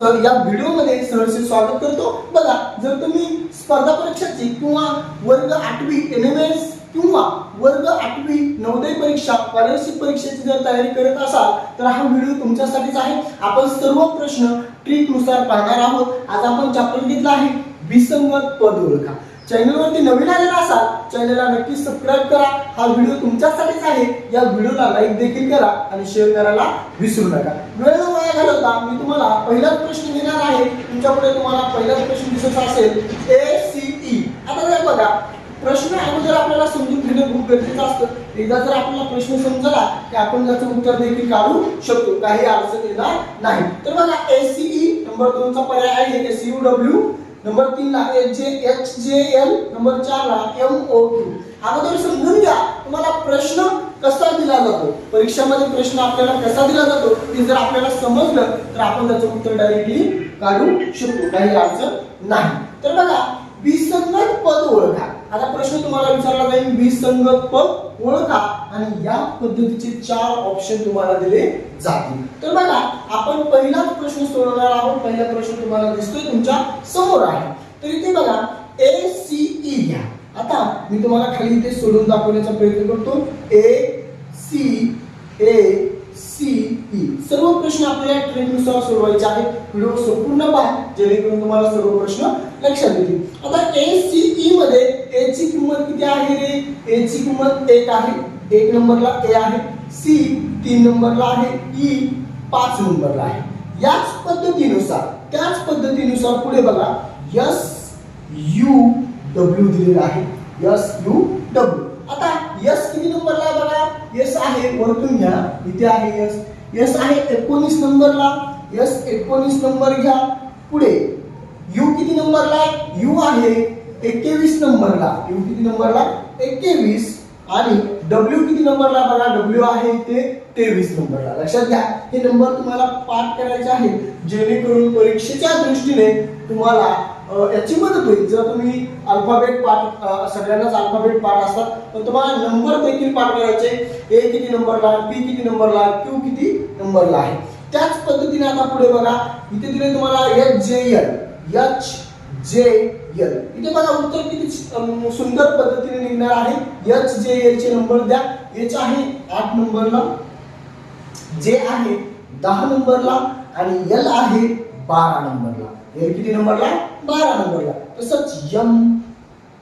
तर या व्हिडिओमध्ये सहर्ष स्वागत करतो. बघा जर तुम्ही स्पर्धा परीक्षाची किंवा वर्ग आठवी एन एम एस किंवा वर्ग आठवी नवोदय परीक्षा स्कॉलरशिप परीक्षेची जर तयारी करत असाल तर हा व्हिडिओ तुमच्यासाठीच आहे. आपण सर्व प्रश्न ट्रिकनुसार पाहणार आहोत. आज आपण चॅप्टर घेतला आहे विसंगत पद ओळखा. चॅनलवरती नवीन आलेला असाल चॅनलला नक्की सबस्क्राईब करा. हा व्हिडिओ तुमच्यासाठीच आहे. या व्हिडिओला लाईक देखील करा आणि शेअर करायला विसरू नका. काय घालवता मी तुम्हाला पहिलाच प्रश्न देणार आहे. तुमच्यापुढे तुम्हाला पहिलाच प्रश्न दिसत असेल. ए सी ई आता बघा प्रश्न अगोदर आपल्याला समजून घेणं खूप गरजेचं असतं. एकदा जर आपल्याला प्रश्न समजला की आपण त्याचं उत्तर देखील काढू शकतो. काही अडचण येणार नाही. तर बघा एसीई e, नंबर दोनचा पर्याय आहे. एसयू डब्ल्यू नंबर तीन ला H J H J L number चार ला एम ओ क्यू अगोदर समजून घ्या. तुम्हाला प्रश्न कसा दिला जातो? परीक्षामध्ये प्रश्न आपल्याला कसा दिला जातो? ते जर आपल्याला समजलं तर आपण त्याचं उत्तर डायरेक्टली काढू शकतो. काही अडचण नाही. तर बघा विसंगत पद ओळखा. आता प्रश्न तुम्हाला विचारला जाईल विसंगत पद ओळखा. आणि या पद्धतीचे चार ऑप्शन तुम्हाला दिले जातील. तर बघा आपण पहिलाच प्रश्न सोडवणार आहोत. पहिला प्रश्न तुम्हाला दिसतोय तुमच्यासमोर आहे. तर इथे बघा ए सी ई घ्या. आता मी तुम्हाला खाली इथे सोडून दाखवण्याचा प्रयत्न करतो. A C A C E सर्व प्रश्न आपल्याला ट्रेंडनुसार सोडवायचे आहेत. व्हिडिओ संपूर्ण पहा, जेणेकरून तुम्हाला सर्व प्रश्न लक्षात येतील. आता ए सी ई मध्ये ए ची किंमत किती आहे रे? ए ची किंमत एक आहे. एक नंबरला ए आहे. सी तीन नंबरला आहे. ई पाच नंबरला आहे. याच पद्धतीनुसार, त्याच पद्धतीनुसार पुढे बघा. यस यू डब्ल्यू दिलेला आहे. यस यू डब्ल्यू इथे आहे यस. यस आहे एकोणीस नंबरला. यस एकोणीस नंबर घ्या. पुढे. यू किती नंबरला? आहे यू आहे एकेवीस नंबरला. यू किती नंबरला? एकेवीस. आणि डब्ल्यू किती नंबरला? बघा डब्ल्यू आहे ते तेवीस नंबरला. लक्षात घ्या. हे नंबर तुम्हाला पाठ करायचे आहेत. जेणेकरून परीक्षेच्या दृष्टीने तुम्हाला याची मदत होईल. जर तुम्ही अल्फाबेट पाठ सगळ्यांनाच अल्फाबेट पाठ असतात पण तुम्हाला नंबर देखील पाठ करायचे. ए किती नंबरला पी किती नंबरला क्यू किती नंबरला आहे. त्याच पद्धतीने आता पुढे बघा. इथे तिने तुम्हाला H J L H J L इथे बघा उत्तर किती सुंदर पद्धतीने निघणार आहे. एच जे एल चे नंबर द्या. एच आहे आठ नंबरला जे आहे दहा नंबरला आणि एल आहे बारा नंबरला एल किती नंबरला बारा नंबरला तसंच यम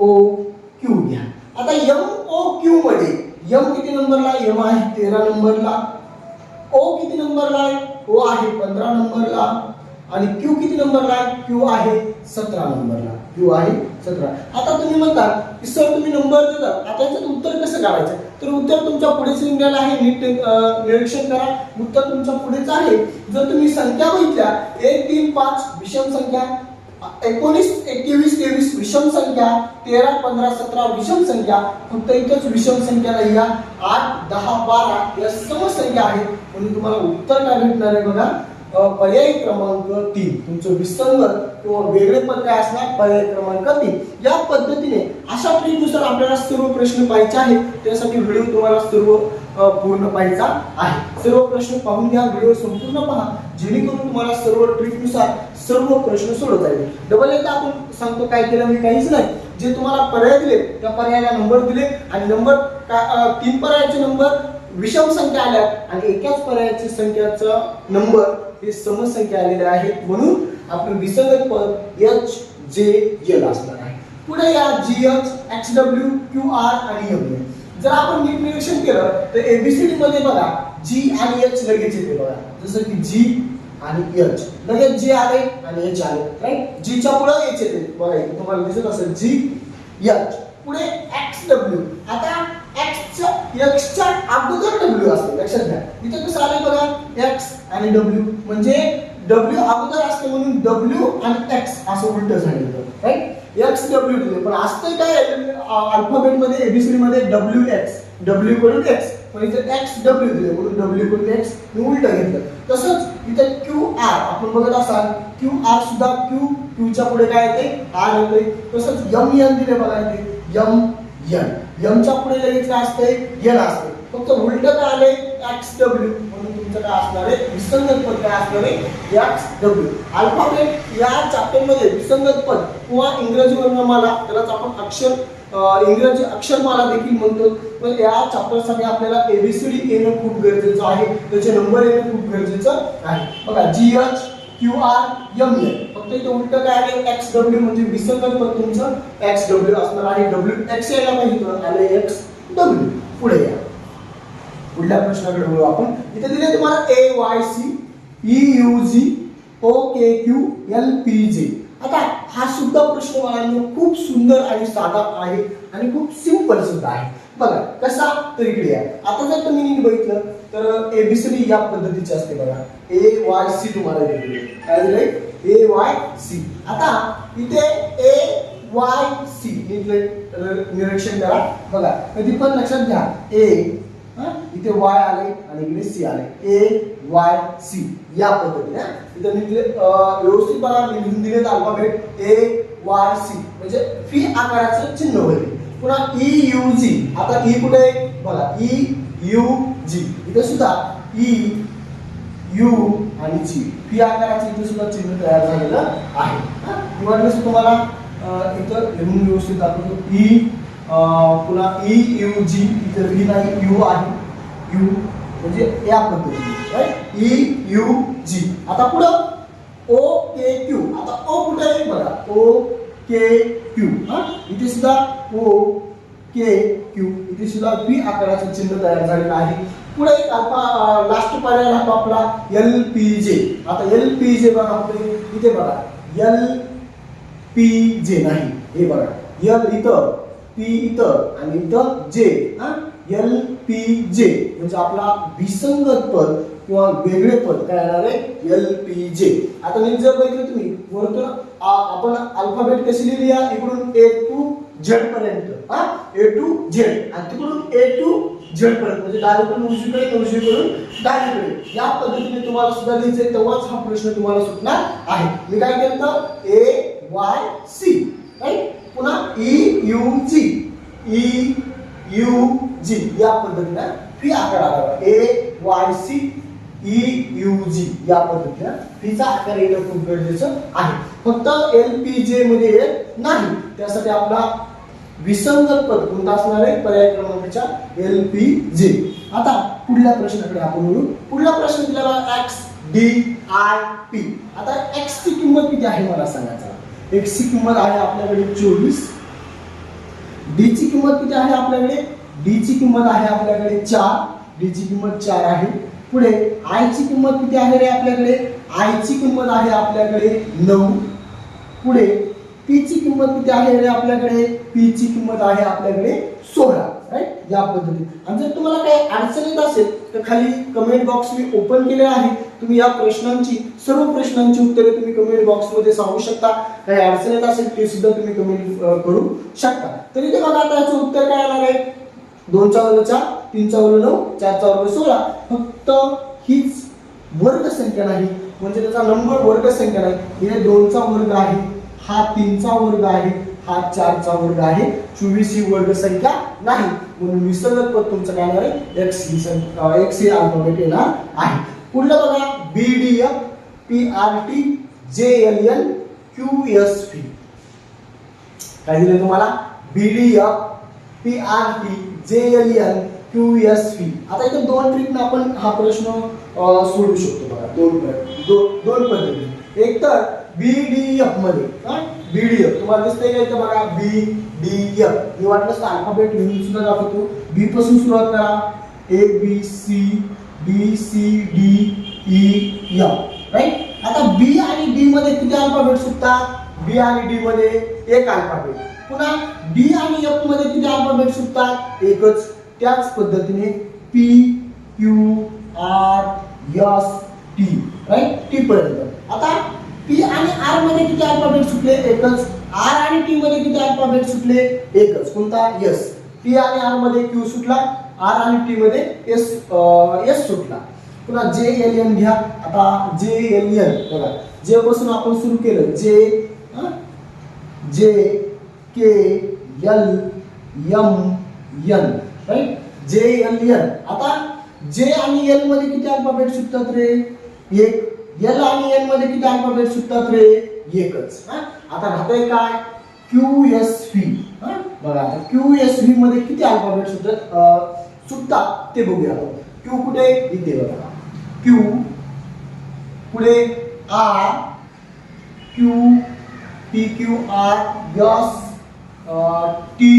ओ क्यू घ्या. आता यम ओ क्यू मध्ये यम किती नंबरला यम आहे तेरा नंबरला. ओ किती नंबरला आहे? ओ आहे पंधरा नंबरला. आणि क्यू किती नंबरला आहे? क्यू आहे सतरा नंबरला. क्यू आहे सतरा. आता तुम्ही म्हणता की सर तुम्ही नंबर देतात आता याचं उत्तर कसं काढायचं? तर उत्तर तुमच्या पुढेच निघालं आहे. नीट निरीक्षण करा. उत्तर तुमच्या पुढेच आहे. जर तुम्ही संख्या बघितल्या एक तीन पाच विषम संख्या एकोणीस एकवीस तेवीस विषम संख्या तेरा पंधरा सतरा विषम संख्या फक्त इथंच विषम संख्याला या आठ दहा बारा या समसंख्या आहेत. म्हणून तुम्हाला उत्तर काय भेटणार आहे बघा? पर्याय क्रमांक तीन. तुमचं विसंगत किंवा वेगळे पद काय असणार? पर्याय क्रमांक तीन. या पद्धतीने अशा ट्रीकनुसार आपल्याला सर्व प्रश्न पाहिजे आहेत. त्यासाठी व्हिडिओ तुम्हाला सर्व पूर्ण पाहायचा आहे. सर्व प्रश्न पाहून घ्या व्हिडिओ संपूर्ण पहा. जेणेकरून तुम्हाला सर्व ट्रिकनुसार सर्व प्रश्न सोडवता येईल डबल एकदा आपण सांगतो काय केलं मी काहीच नाही. जे तुम्हाला पर्याय दिले त्या पर्यायाला नंबर दिले आणि नंबर तीन पर्यायाचे नंबर विषम संख्या आल्या आणि एकाच पर्यायाची संख्याचा नंबर हे समसंख्या आलेल्या आहेत. म्हणून आपलं विसंगत पद एच जे एल असणार आहे. पुढे या G H X W Q R आणि एम जर आपण नीट निरीक्षण केलं तर एबीसीडी मध्ये बघा जी आणि एच लगेच येते बघा. जसं की जी आणि एच लगेच जे आले आणि एच आले राईट जीच्या पुढे एच येते. बघा तुम्हाला दिसत असेल जी एच पुढे एक्स डब्ल्यू आता एक्सच्या एक्सच्या अगोदर डब्ल्यू असते लक्षात घ्या. इथे कसं आले बघा एक्स आणि डब्ल्यू म्हणजे डब्ल्यू अगोदर असते म्हणून डब्ल्यू आणि एक्स असं उलट झालेलं राईट एक्स डब्ल्यू दिले पण असतंय काय अल्फाबेटमध्ये मध्ये डब्ल्यू एक्स डब्ल्यू करून एक्स पण इथे एक्स डब्ल्यू दिले म्हणून डब्ल्यू करून एक्स मी उलट घेतलं. तसंच इथे क्यू आर आपण बघत असाल क्यू आर सुद्धा क्यू क्यूच्या पुढे काय येते? आर येते तसंच यम एन दिले बघा इथे. यम एन यमच्या पुढे लगेच काय असते एन असते फक्त उलट काय आले एक्स डब्ल्यू तुमचं काय असणार आहे? विसंगत पद काय असणार आहे? एक्स डब्ल्यू अल्फाबेट या चॅप्टरमध्ये विसंगत पद किंवा इंग्रजी वर्णमाला त्यालाच आपण अक्षर इंग्रजी अक्षरमाला देखील म्हणतो. पण या चॅप्टरसाठी आपल्याला एबीसीडी येणं खूप गरजेचं आहे. त्याचे नंबर येणं खूप गरजेचं आहे. बघा G H Q R M L फक्त इथे उलट काय आहे? एक्स डब्ल्यू म्हणजे विसंगत पद तुमचं एक्स डब्ल्यू असणार आहे. डब्ल्यू एक्स यायला पाहिजे. आले एक्स डब्ल्यू पुढे या. पुढल्या प्रश्नाकडे वळू आपण. इथे दिले तुम्हाला A Y C E U G O K Q L P J आता हा सुद्धा प्रश्न बाळांनो खूप सुंदर आणि साधा आहे आणि खूप सिंपल सुद्धा आहे. बघा कसा? तर इकडे आहे आता जर तुम्ही नीट बघितलं तर एबीसीडी या पद्धतीचे असते बघा. ए वाय सी तुम्हाला दिलेली काय दिलंय? ए वाय सी आता इथे ए वाय सी निरीक्षण करा. बघा कधी पण लक्षात घ्या. ए इथे वाय आले आणि इकडे सी आले. ए वाय सी या पद्धतीने इथे लिहिले व्यवस्थितपणा व्यवस्थित लिहून दिले अल्फाबेट ए वाय सी म्हणजे फी आकाराचं चिन्ह होईल. पुन्हा ई यू जी आता ई कुठे आहे? बघा ई यू जी इथे सुद्धा e, ई यू आणि जी फी आकाराचं इथे सुद्धा चिन्ह तयार झालेलं आहे. हा? तुम्हाला इथं लिहून व्यवस्थित दाखवतो. ई पुन्हा ई यू जी इथे व्ही नाही यू आहे. यू म्हणजे या पद्धतीने ई यू जी आता पुढं ओ के क्यू आता ओ कुठे आहे बघा? ओ के क्यू हा? इथे सुद्धा ओ के क्यू इथे सुद्धा व्ही आकाराचं चिन्ह तयार झालेलं आहे. पुढे एक अल्फा लास्ट पर्याय राहतो आपला एल पी जे आता एल पी जे बघा कुठे? इथे बघा. एल पी जे नाही. हे बघा. यल इथं पी इथं आणि इथं जे हा? एल पी जे म्हणजे आपला विसंगत पद किंवा वेगळे पद काय येणार आहे? एल पी जे आता मी जर बघितलं तुम्ही वरतून आपण अल्फाबेट कशी लिहिली या? इकडून ए टू झेड पर्यंत हा? ए टू झेड आणि तिकडून ए टू झेड पर्यंत म्हणजे डावीकडून उजवीकडे आणि उजवीकडून डावीकडे. या पद्धतीने तुम्हाला सुद्धा लिहायचंय तेव्हाच हा प्रश्न तुम्हाला सुटणार आहे. मी काय केलं ए वाय सी राईट पुन्हा E U G E U G या पद्धतीने फी आकार आला A Y C E U G या पद्धतीने फीचा आकार येणं खूप गरजेचं आहे. फक्त एल पी जे मध्ये येत नाही. त्यासाठी आपला विसंगत पद कोणता असणार आहे? पर्याय क्रमांकाच्या एल पी जे आता पुढल्या प्रश्नाकडे आपण बोलू पुढला प्रश्न दिलेला एक्स डी आय पी आता एक्सची किंमत किती आहे? मला सांगायचं एक्स ची किंमत आहे आपल्याकडे चोवीस. डी ची किंमत किती आहे आपल्याकडे? डी ची किंमत आहे आपल्याकडे चार. डी ची किंमत चार आहे. पुढे आय ची किंमत किती आहे रे आपल्याकडे? आय ची किंमत आहे आपल्याकडे नऊ. पुढे पी ची किंमत किती आहे रे आपल्याकडे? पी ची किंमत आहे आपल्याकडे सोळा. राईट या पद्धतीने आणि जर तुम्हाला काही अडचण येत असेल तर खाली कमेंट बॉक्स मी ओपन केले आहे. तुम्ही या प्रश्नांची सर्व प्रश्नांची उत्तरे तुम्ही कमेंट बॉक्समध्ये सांगू शकता. काही अडचण येत असेल ते सुद्धा तुम्ही कमेंट करू शकता. तर इथे बघा आता याचं उत्तर काय येणार आहे? दोनचा वर्ग चार तीनचा वर्ग नऊ चारचा वर्ग सोळा. फक्त हीच वर्ग संख्या नाही म्हणजे त्याचा नंबर वर्ग संख्या नाही. हे दोनचा वर्ग आहे हा तीनचा वर्ग आहे हा चारचा वर्ग आहे. चोवीस ही वर्ग संख्या नाही. म्हणून विसर्गत पद तुमचं काय होणार आहे? एक्स ही एक्स हे अल्फाबेट येणार आहे. पुढलं बघा B D F P R T J L L Q S P काय दिलं तुम्हाला? B D F P R T J L L Q S P आता इथे दोन ट्रिकने आपण हा प्रश्न सोडू शकतो बघा. दोन दो- दोन पद्धती. एक तर बी डी एफमध्ये बी डी एफ तुम्हाला दिसतंय का इथं बघा? बी डी एफ हे वाटलंच तर अल्फाबेट लिहून सुद्धा दाखवतो. बी पासून सुरुवात करा. A B C B C D E F right आता बी आणि डी मध्ये किती अल्फाबेट सुटतात? बी आणि डी मध्ये एक अल्फाबेट पुन्हा डी आणि एफमध्ये किती अल्फाबेट सुटतात? एकच. त्याच पद्धतीने P Q R S T right T पर्यंत. आता पी आणि आरमध्ये किती अल्फाबेट सुटले? एकच. आर आणि टी मध्ये किती अल्फाबेट सुटले? एकच. कोणता? एस पी आणि आरमध्ये क्यू सुटला. आर आणि टी मध्ये एस एस सुटला. पुन्हा जे एल एन घ्या. आता जे एल एन बघा. जे पासून आपण सुरू केलं. J J K L M N right J L N आता जे आणि एलमध्ये किती अल्फाबेट सुटतात रे? एक. एल आणि एनमध्ये किती अल्फाबेट सुटतात रे? एकच. हा? आता राहतंय काय? क्यू एस व्ही बघा आता क्यू एस व्ही मध्ये किती अल्फाबेट सुद्धा सुद्धा सुटतात ते बघूया आपण. क्यू कुठे? इथे बघा. क्यू पुढे R Q P Q R S T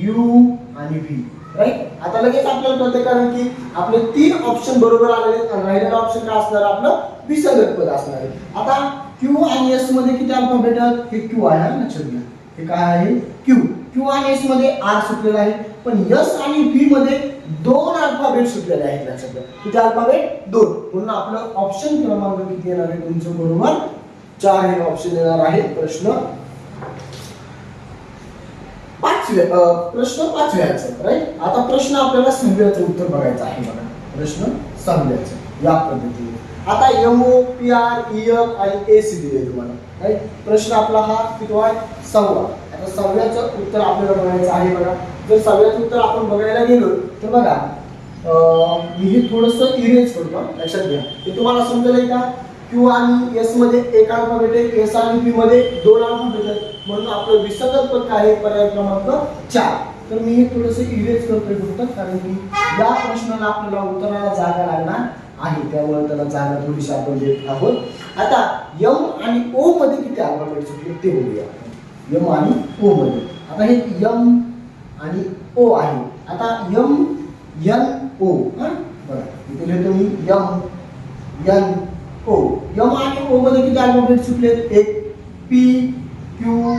U आणि व्ही राईट आता लगेच आपल्याला कळतं कारण की आपले तीन ऑप्शन बरोबर आलेले आहेत राहिलेलं ऑप्शन काय असणार? आपलं विसंगत पद असणार आहे. आता क्यू आणि एसमध्ये किती अल्फाबेट आहेत? हे क्यू आहे लक्षात घ्या. हे काय आहे? क्यू क्यू आणि एसमध्ये आर सुटलेला आहे. पण एस आणि व्ही मध्ये दोन अल्फाबेट सुटलेले आहेत लक्षात घ्या. किती अल्फाबेट दोन. म्हणून आपलं ऑप्शन क्रमांक किती येणार आहे तुमचं बरोबर? चार हे ऑप्शन येणार आहे. प्रश्न पाचव्या प्रश्न पाचव्याचा राईट आता प्रश्न आपल्याला सहाव्याचं उत्तर बघायचं आहे बघा. प्रश्न सहाव्याचं या पद्धतीने. आता M O P R E F आणि ए सी दिले तुम्हाला. राईट प्रश्न आपला हा किती आहे? सहावा. आता सहाव्याचं उत्तर आपल्याला बघायचं आहे बघा. जर सहाव्याचं उत्तर आपण बघायला गेलो तर बघा मी हे थोडंसं इरेज करतो लक्षात घ्या. ते तुम्हाला समजेल का? क्यू आणि एसमध्ये एक अंक भेटेल एस आणि पी मध्ये दोन अंक भेटत म्हणून आपलं विसंगत पद आहे? पर्याय क्रमांक चार. तर मी हे थोडंसं इरेज करतोय फक्त कारण की या प्रश्नाला आपल्याला उत्तराला जागा लागणार आहे त्यामुळे त्याला जागा थोडीशी आपण देत आहोत. आता यम आणि ओ मध्ये किती अल्फाबेट सुटले ते बघूया. यम आणि ओ मध्ये. आता हे यम आणि ओ आहे. आता यम यन ओ. हा? बघा इथे लिहितो मी यम यन ओ. यम आणि ओ मध्ये किती अल्फाबेट सुटलेत एक पी क्यू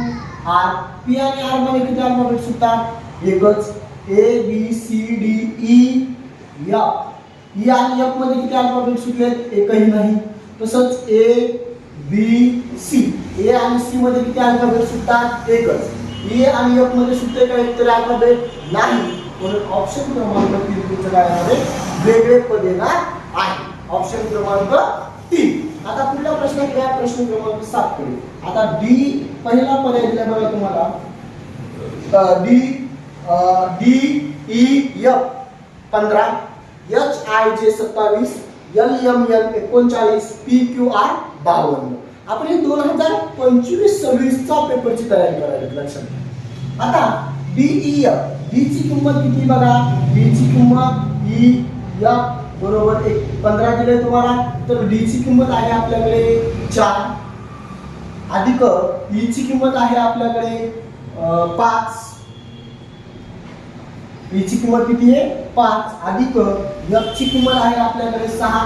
आर पी आणि आरमध्ये किती अल्फाबेट सुटतात? एकच. A B C D E F E आणि एफमध्ये किती अल्फाबेट सुटलेत एकही नाही. तसंच ए बी सी ए आणि सी मध्ये किती अल्फाबेट सुटतात? एकच. ए आणि एफमध्ये सुटते का एकतरी अल्फाबेट नाही. म्हणून ऑप्शन क्रमांक तीन तुमच्या काय येणार वेगळे पद येणार आहे. ऑप्शन क्रमांक तीन. आता पुढला प्रश्न घ्या. प्रश्न क्रमांक सात कडे. आता डी पहिला पर्याय दिला बघा तुम्हाला. डी डी ई एफ पंधरा. एच आय जे सत्तावीस एल एम एल एकोणचाळीस पी क्यू आर बावन्न. आपण हे दोन हजार पंचवीस सव्वीसचा पेपरची तयारी करायला लक्षात आता बीई एफ बी ची किंमत किती बघा? बी ची किंमत ई एफ बरोबर एक पंधरा दिले तुम्हाला तर डी ची किंमत आहे आपल्याकडे चार. अधिक ई ची किंमत आहे आपल्याकडे अं, पाच. ई ची किंमत किती आहे? पाच. अधिक एफ ची किंमत आहे आपल्याकडे सहा.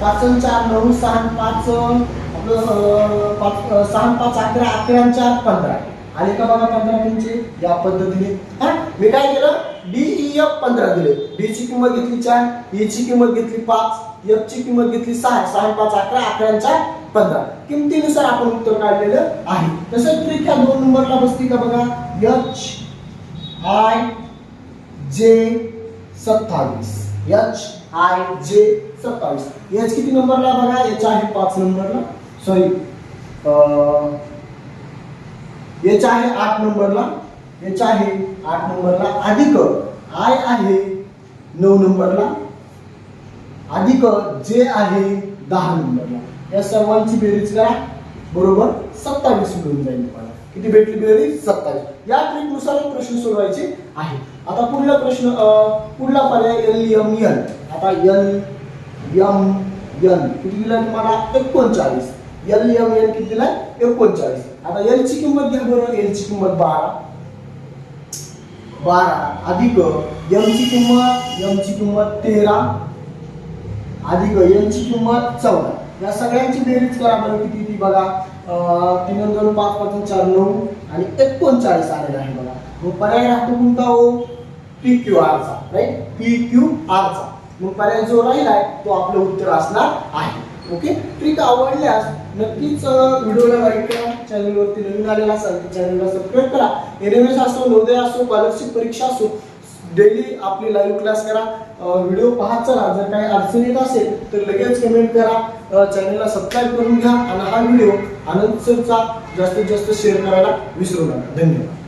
पाच चार नऊ सहा पाच आपलं पाच सहा पाच अकरा अकरा चार पंधरा. आले का बघा पंधरा तुमचे या पद्धतीने. हा? मी काय केलं? डी ई एफ पंधरा दिले. डी ची किंमत घेतली चार ए ची किंमत घेतली पाच एफ ची किंमत घेतली सहा. सहा पाच अकरा अकरा चार पंधरा. किमतीनुसार आपण उत्तर काढलेलं आहे. तसंच त्रिख्या दोन नंबरला बसती का बघा? एच आय जे सत्तावीस. एच आय जे सत्तावीस. एच किती नंबरला बघा? एच आहे पाच नंबरला. सॉरी एच आहे आठ नंबरला. एच आहे आठ नंबरला. अधिक आय आहे नऊ नंबरला. अधिक जे आहे दहा नंबरला. या सर्वांची बेरीज करा. बरोबर? सत्तावीस मिळून जाईल तुम्हाला. किती भेटली बेरीज सत्तावीस. या ट्रिकनुसार प्रश्न सोडवायचे आहे. आता पुढला प्रश्न पुढला पर्याय एल एम एन. आता एल एम एन. किती दिला तुम्हाला? एकोणचाळीस. एल एम एन किती दिला एकोणचाळीस. आता एल ची किंमत घ्या बरं. एल ची किंमत बारा. बारा. अधिक एम ची किंमत एम ची किंमत तेरा. अधिक एन ची किंमत चौदा. या सगळ्यांची बेरीज करा बरं किती ती बघा. तीन दोन पाच पाच चार नऊ आणि एकोणचाळीस आलेला आहे बघा. मग पर्याय राहतो कोणता हो? पी क्यू आरचा राईट पी क्यू आरचा मग पर्याय जो राहिलाय तो आपलं उत्तर असणार आहे. ओके ट्रिक आवडल्यास नक्कीच व्हिडिओला लाईक करा चॅनलवरती नवीन आलेला असाल तर चॅनलला सबस्क्राईब करा. एन एम एस असो नवोदय असो स्कॉलरशिप परीक्षा असो डेली आपली लाईव्ह क्लास करा. व्हिडिओ पाहत चला. जर काही अडचण येत असेल तर लगेच कमेंट करा. चॅनलला सबस्क्राईब करून घ्या. आणि हा व्हिडिओ आनंद सरचा जास्तीत जास्त शेअर करायला विसरू नका. धन्यवाद.